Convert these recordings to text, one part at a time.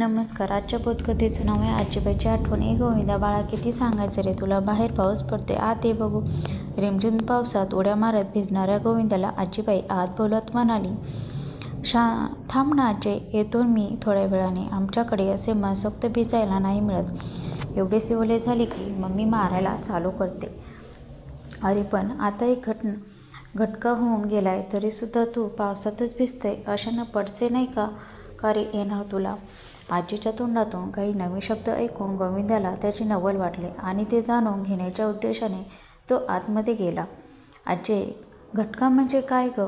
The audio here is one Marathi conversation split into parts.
नमस्कार आजच्या बोधकथेचं नाव आहे आजीबाईची आठवण. ए गोविंदा बाळा किती सांगायचं रे तुला? बाहेर पाऊस पडते आत ये बघू. रिमझिम पावसात उड्या मारत भिजणाऱ्या गोविंदाला आजीबाई आत बोलत म्हणाली शा थांब ना आजे येतो मी थोड्या वेळाने. आमच्याकडे असे मनसोक्त भिजायला नाही मिळत. एवढे सिवले झाले की मम्मी मारायला चालू करते. अरे पण आता एक घट घटका होऊन गेलाय तरीसुद्धा तू पावसातच भिजतंय. अशानं पडसे नाही का? का रे येणार तुला? आजीच्या तोंडातून काही नवे शब्द ऐकून गोविंदाला त्याची नवल वाटले आणि ते जाणून घेण्याच्या उद्देशाने तो आतमध्ये गेला. आजी घटका म्हणजे काय ग?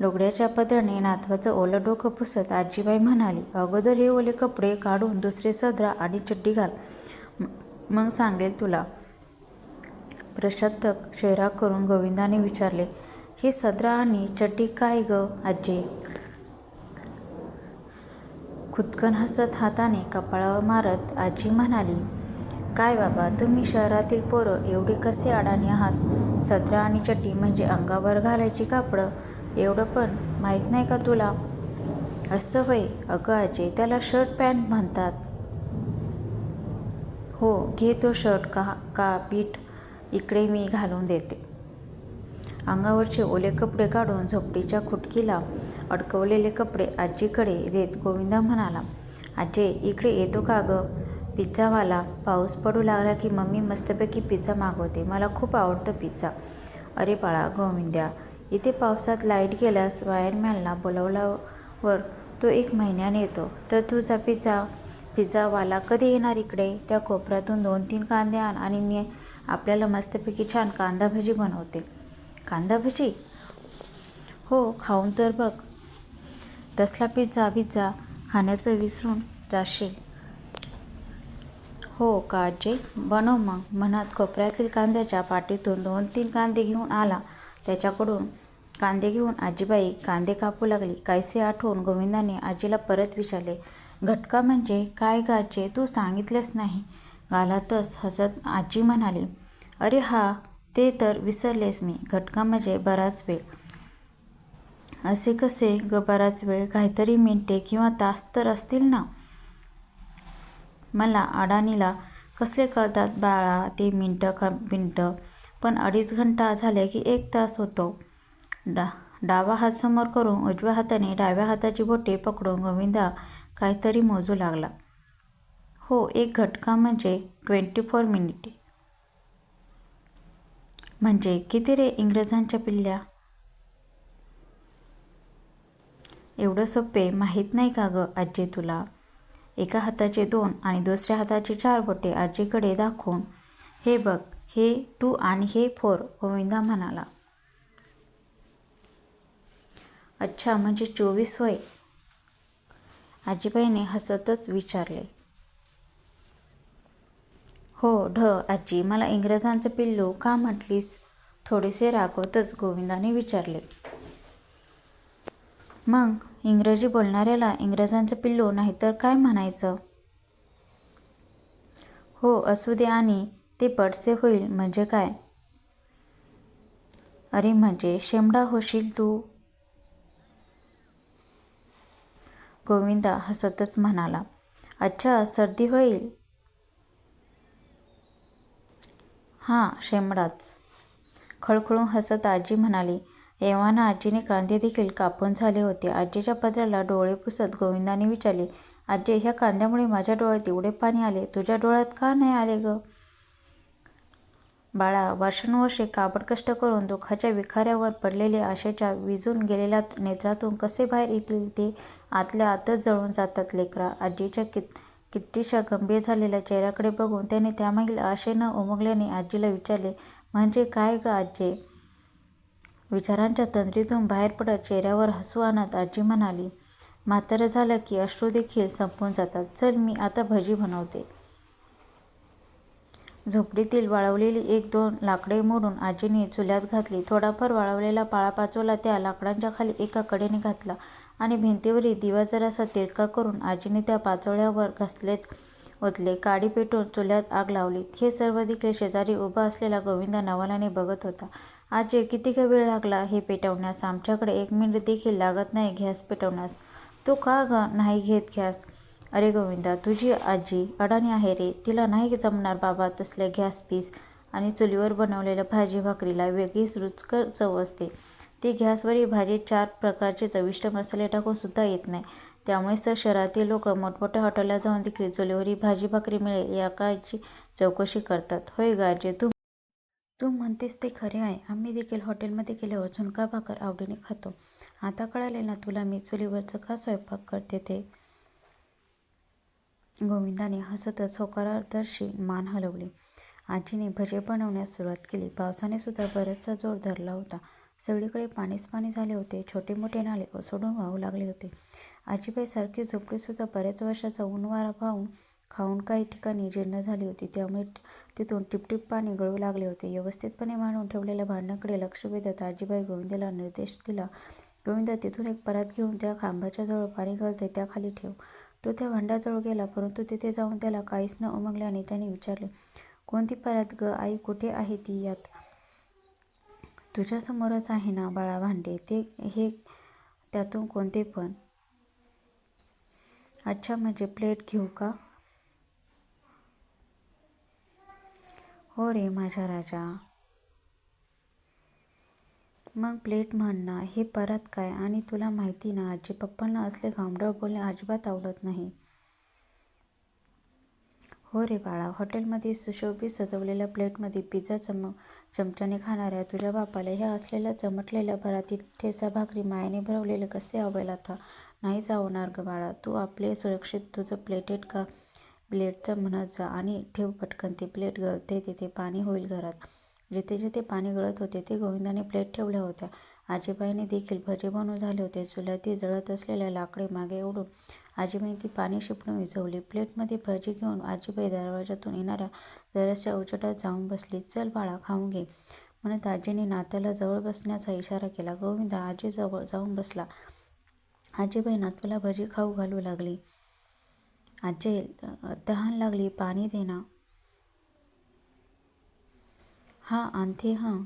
लुगड्याच्या पदराने नातवाचं ओलं डोकं पुसत आजीबाई म्हणाली अगोदर हे ओले कपडे काढून दुसरे सदरा आणि चड्डी घाल. मग सांगेल तुला. प्रशांतक चेहरा करून गोविंदाने विचारले हे सदरा आणि चड्डी काय ग आजी खुदकन हसत हाताने कपाळावर मारत आजी म्हणाली काय बाबा तुम्ही शहरातील पोरं एवढी कसे अडाणी आहात? सदरा आणि चटी म्हणजे अंगावर घालायची कापडं एवढं पण माहीत नाही का तुला? असं होय अगं आजी त्याला शर्ट पॅन्ट म्हणतात. हो घे तो शर्ट का का पीठ? इकडे मी घालून देते. अंगावरचे ओले कपडे काढून झोपडीच्या खुटकीला अडकवलेले कपडे आजीकडे देत गोविंदा म्हणाला आजे इकडे येतो का गं? पिझ्झावाला पाऊस पडू लागला की मम्मी मस्तपैकी पिझ्झा मागवते. मला खूप आवडतं पिझ्झा. अरे बाळा गोविंद्या इथे पावसात लाइट गेल्यास वायरमॅनला बोलवल्यावर तो एक महिन्याने येतो. तर तुझा पिझ्झा पिझ्झावाला कधी येणार इकडे? त्या कोपऱ्यातून दोन तीन कांदे आण आणि मी आपल्याला मस्तपैकी छान कांदा भजी बनवते. कांदा भजी? हो खाऊन तर बघ. तसला पिझ्झा पिझ्झा खाण्याचं विसरून जाशील. हो का आजे बनव मग. म्हणत कोपऱ्यातील कांद्याच्या पाटीतून दोन तीन कांदे घेऊन आला. त्याच्याकडून कांदे घेऊन आजीबाई कांदे कापू लागली. कायसे आठवून गोविंदाने आजीला परत विचारले घटका म्हणजे काय गाचे तू सांगितलेच नाही. गालातच हसत आजी म्हणाली अरे हा ते तर विसरलेस मी. घटका म्हणजे बराच वेळ. असे कसे ग बराच वेळ काहीतरी मिनिटे किंवा तास तर असतील ना? मला अडाणीला कसले कळतात बाळा? ते मिनटं का मिनटं? पण अडीच घंटा झाले की एक तास होतो. डा डावा हात समोर करून उजव्या हाताने डाव्या हाताची बोटे पकडून गोविंदा काहीतरी मोजू लागला. हो एक घटका म्हणजे ट्वेंटी फोर मिनिटे. म्हणजे किती रे इंग्रजांच्या पिल्ल्या? एवढं सोपे माहीत नाही का गं आजी तुला? एका हाताचे दोन आणि दुसऱ्या हाताचे चार बोटे आजीकडे दाखवून हे बघ हे टू आणि हे फोर गोविंदा म्हणाला. अच्छा म्हणजे चोवीस होय आजीबाईने हसतच विचारले. हो ढ आजी मला इंग्रजांचं पिल्लू का म्हटलीस? थोडेसे रागवतच गोविंदाने विचारले. मग? इंग्रजी बोलणाऱ्याला इंग्रजांचं पिल्लू नाहीतर काय म्हणायचं? हो असू दे आणि ते पडसे होईल म्हणजे काय? अरे म्हणजे शेमडा होशील तू. गोविंदा हसतच म्हणाला. अच्छा सर्दी होईल? हां शेमडाच. खळखळून हसत आजी म्हणाली एव्हाना आजीने कांदे देखील कापून झाले होते. आजीच्या पदराला डोळे पुसत गोविंदाने विचारले आजी ह्या कांद्यामुळे माझ्या डोळ्यात एवढे पाणी आले? तुझ्या डोळ्यात का नाही आले ग? बाळा वर्षानुवर्षे काबड कष्ट करून दुःखाच्या विखाऱ्यावर पडलेले आशेच्या विजून गेलेल्या नेत्रातून कसे बाहेर येतील ते आतल्या आतच जळून जातात लेकरा. आजीच्या कित कितीशा गंभीर झालेल्या चेहऱ्याकडे बघून त्याने त्यामागील आशेनं उमगल्याने आजीला विचारले म्हणजे काय ग आजी? विचारांच्या तंद्रीतून बाहेर पडत चेहऱ्यावर हसू आणत आजी म्हणाली म्हातारं झालं की अश्रू देखील संपून जातात. चल मी आता भजी बनवते. झोपडीतील वाळवलेली एक दोन लाकडे मोडून आजीने चुल्यात घातली. थोडाफार वाळवलेला पाळापाचोला त्या लाकडांच्या खाली एका कडेने घातला आणि भिंतीवरील दिवा जरासा तिरका करून आजीने त्या पाचोळ्यावर घासलेच ओतले. काडी पेटून चुल्यात आग लावली. हे सर्व देखील शेजारी उभा असलेला गोविंदा नवालाने बघत होता. आजे किती का वेळ लागला हे पेटवण्यास? आमच्याकडे एक मिनिट देखील लागत नाही गॅस पेटवण्यास. तू का ग नाही घेत गॅस? अरे गोविंदा तुझी आजी अडाणी आहे रे. तिला नाही जमणार बाबा तसले गॅस पीस. आणि चुलीवर बनवलेल्या भाजी भाकरीला वेगळीच रुचकर चव असते. ती गॅसवरील भाजी चार प्रकारचे चविष्ट मसाले टाकून सुद्धा येत नाही. त्यामुळेच तर शहरातील लोक मोठमोठ्या हॉटेलला जाऊन देखील चुलीवरील भाजी भाकरी मिळेल याची चौकशी करतात. होय गाजे तू तू म्हणतेस ते खरे आहे. आम्ही देखील हॉटेलमध्ये गेल्यावर झुणका भाकर आवडीने खातो. आता कळाले ना तुला मी चुलीवरचं का स्वयंपाक करते ते? गोविंदाने हसतच होकारादर्शी मान हलवली. आजीने भजे बनवण्यास सुरुवात केली. पावसाने सुद्धा बराचसा जोर धरला होता. सगळीकडे पाणीच पाणी झाले होते. छोटे मोठे नाले ओसडून वाहू लागले होते. आजीबाई सारखी झोपडीसुद्धा बऱ्याच वर्षाचा ऊनवारा पाहून खाऊन काही ठिकाणी जीर्ण झाली होती. त्यामुळे तिथून टिपटिप पाणी गळू लागले होते. व्यवस्थितपणे मांडून ठेवलेल्या भांडणाकडे लक्ष वेधत आजीबाई गोविंदाला निर्देश दिला गोविंदा तिथून एक परात घेऊन त्या खांबाच्या जवळ पाणी गळते त्याखाली ठेव. तो त्या भांड्याजवळ गेला परंतु तिथे जाऊन त्याला काहीच न उमगल्याने त्याने विचारले कोणती परात ग? आई कुठे आहे ती यात? तुझ्यासमोरच आहे ना बाळा भांडे? ते हे त्यातून कोणते पण? अच्छा म्हणजे प्लेट घेऊ का? हो रे माझ्या राजा. मग प्लेट म्हण ना हे परत काय? आणि तुला माहिती ना आजी पप्पांना असले घामडळ बोलणे अजिबात आवडत नाही. हो रे बाळा हॉटेलमध्ये सुशोभित सजवलेल्या प्लेटमध्ये पिझ्झा चम चमच्याने खाणाऱ्या तुझ्या बापाला ह्या असलेल्या चमटलेल्या भरातील ठेचा भाकरी मायाने भरवलेले कसे आवडेल आता? नाही जावणार ग बाळा तू आपले सुरक्षित तुझं प्लेटेड का प्लेटचं म्हणत जा आणि ठेव पटकन ती प्लेट गळते तिथे पाणी होईल घरात. जिथे जिथे पाणी गळत होते ते गोविंदाने प्लेट ठेवल्या होत्या. आजीबाईने देखील भजे बनवून झाले होते. चुल्यात जळत असलेल्या लाकडे मागे ओढून आजीबाई ती पाणी शिपणून विझवली. प्लेटमध्ये भजी घेऊन आजीबाई दरवाजातून येणाऱ्या जराच्या उजेडात जाऊन बसली. चल बाळा खाऊन घे. म्हणत आजीने नात्याला जवळ बसण्याचा इशारा केला. गोविंदा आजी जवळ जाऊन बसला. आजीबाई नातवाला भजी खाऊ घालू लागली. आजी तहान लागली पाणी दे ना हां आणते हां.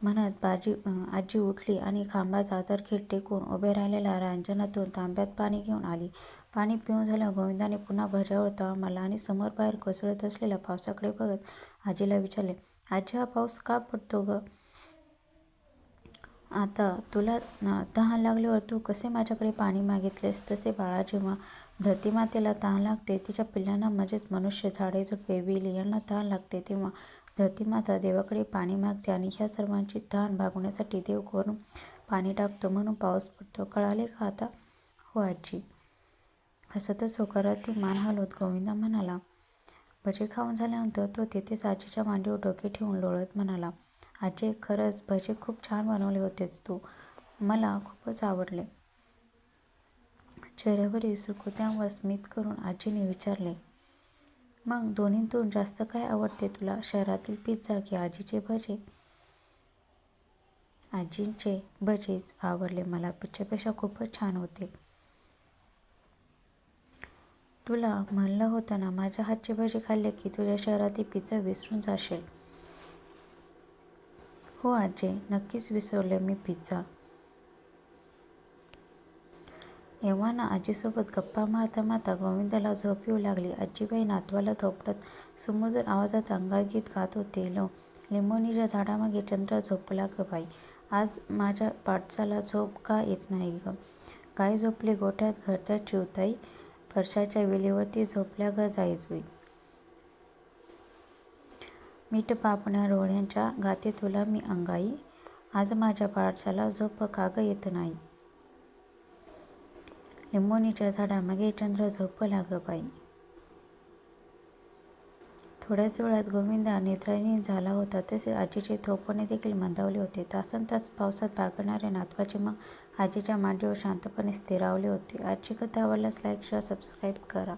म्हणत बाजी आजी उठली आणि खांबाचा खेट टेकून उभे राहिलेल्या रांजनातून तांब्यात पाणी घेऊन आली. पाणी पिऊन झालं गोविंदाने पुन्हा भजावर तवा मारला आणि समोर बाहेर कोसळत असलेल्या पावसाकडे बघत आजीला विचारले आजी हा पाऊस का पडतो ग? आता तुला तहान लागल्यावर तू कसे माझ्याकडे पाणी मागितलेस? तसे बाळा जेव्हा धरती मातेला तहान लागते तिच्या पिल्लांना म्हणजेच मनुष्य झाडे झुडपे वेली यांना तहान लागते तेव्हा धरतीमाता देवाकडे पाणी मागते आणि ह्या सर्वांची तहान भागवण्यासाठी देव करून पाणी टाकतो म्हणून पाऊस पडतो. कळाले का आता? हो आजी. हसतच होकारात ती मान हलवत गोविंदा म्हणाला भजे खाऊन झाल्यानंतर तो तेथेच आजीच्या मांडीवर डोके ठेवून लोळत म्हणाला आजी खरंच भजे खूप छान बनवले होतेच तू. मला खूपच आवडले. चेहऱ्यावरील सुकुत्यांवर स्मित करून आजीने विचारले मग दोन्हीतून जास्त काय आवडते तुला? शहरातील पिझ्झा की आजीचे भजे? आजींचे भजेच आवडले. मला पिझ्झापेक्षा खूपच छान होते. तुला म्हणलं होतं ना माझ्या हातचे भजे खाल्ले की तुझ्या शहरातील पिझ्झा विसरून जाशील. हो आजी नक्कीच विसरले मी पिझ्झा एव्हाना आजीसोबत गप्पा मारता मारता गोविंदाला झोप येऊ लागली. आजीबाई नातवाला थोपटत सुमधूर आवाजात अंगागीत गात होते. लो लिंबोनीच्या झाडामागे चंद्र झोपला ग बाई. आज माझ्या पाठसाला झोप का येत नाही ग? काय झोपले गोठ्यात घरट्यात चिवताई? फरशाच्या वेलीवरती झोपल्या ग जाईजुई. मीठ पापण्या डोळ्यांच्या गाते तुला मी अंगाई. आज माझ्या पाठशाला झोप काग येत नाही? लिंबोणीच्या झाडामागे चंद्र झोप लाग बाई. थोड्याच वेळात गोविंदा निद्राहीन झाला होता तसे आजीचे थोपणे देखील मंदावले होते. तासनतास पावसात भागणारे नातवाचे मग आजीच्या मांडीवर शांतपणे स्थिरावले होते. आजची कथा आवडल्यास लाईक शेअर सबस्क्राईब करा.